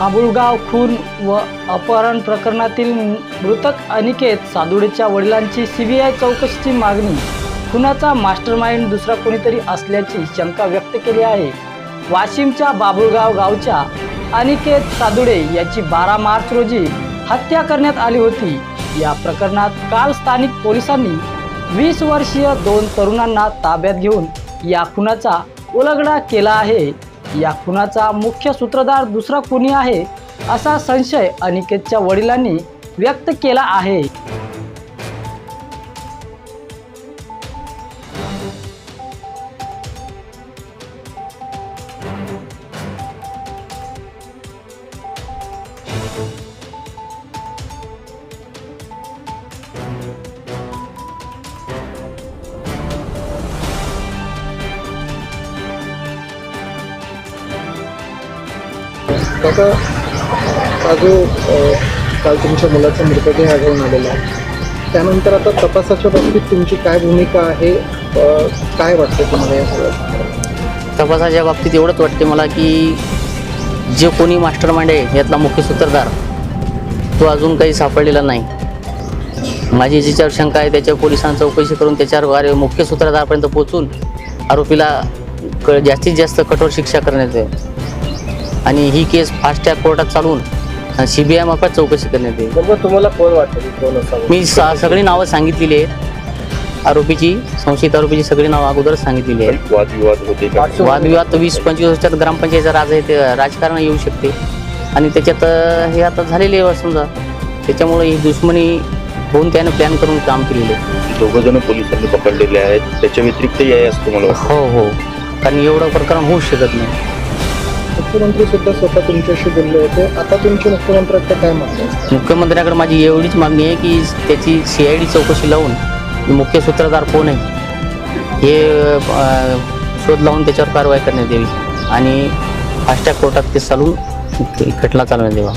आबुळगाव खून व अपहरण प्रकरणातील मृतक अनिकेत सादुडेच्या वडिलांची सीबीआय चौकशीची मागणी. खुनाचा मास्टरमाइंड दुसरा कोणीतरी असल्याची शंका व्यक्त केली आहे. वाशिमच्या बाबुळगाव गावच्या अनिकेत सादुडे याची बारा मार्च रोजी हत्या करण्यात आली होती. या प्रकरणात काल स्थानिक पोलिसांनी वीस वर्षीय दोन तरुणांना ताब्यात घेऊन या खुनाचा उलगडा केला आहे. या खुनाचा मुख्य सूत्रधार दुसरा कुणी आहे असा संशय अनिकेतच्या वडिलांनी व्यक्त केला आहे. काका हा जो काल तुमच्या मुलाचा मृतदेह आढळून आलेला आहे त्यानंतर आता तपासाच्या बाबतीत तुमची काय भूमिका आहे काय वाटतं तुम्हाला या सगळ्यात? तपासाच्या बाबतीत एवढंच वाटते मला की जे कोणी मास्टर माइंड आहे यातला मुख्य सूत्रधार तो अजून काही सापडलेला नाही. माझी जिच्यावर शंका आहे त्याच्यावर पोलिसांना चौकशी करून त्याच्यावर मुख्य सूत्रधारपर्यंत पोहोचून आरोपीला क जास्तीत जास्त कठोर शिक्षा करण्यात येईल आणि ही केस फास्ट ट्रॅक कोर्टात चालवून बी आय मार्फत चौकशी करण्यात येईल. नेमकं तुम्हाला कोण वाटतं? की कोण असावं? मी सा सगळी नावं सांगितलेली आहेत. आरोपीची संशयित आरोपीची सगळी नावं अगोदरच सांगितलेली आहेत. वादविवाद होते का? वादविवाद तर वीस पंचवीस वर्षात ग्रामपंचायतीचा राज आहे ते राजकारण येऊ शकते. आणि त्याच्यात अं, हे आता झालेले आहे समजा. त्याच्यामुळे ही दुश्मनी होऊन त्याने प्लॅन करून काम केलेले आहे. दोघ जण पोलिसांनी पकडलेले आहेत. त्याच्या व्यतिरिक्तही आहे असं तुम्हाला वाटतं? हो हो. कारण एवढं प्रकरण होऊ शकत नाही. मुख्यमंत्री सुद्धा स्वतः तुमच्याशी बोलले होते. आता तुमची मुख्यमंत्र्याकडे काय मागणी आहे? माझी एवढीच मागणी आहे की त्याची सी आय डी चौकशी लावून मुख्य सूत्रधार कोण आहे हे शोध लावून त्याच्यावर कारवाई करण्यात यावी. आणि फास्टॅग कोर्टात ते चालून खटला चालवण्यात यावा.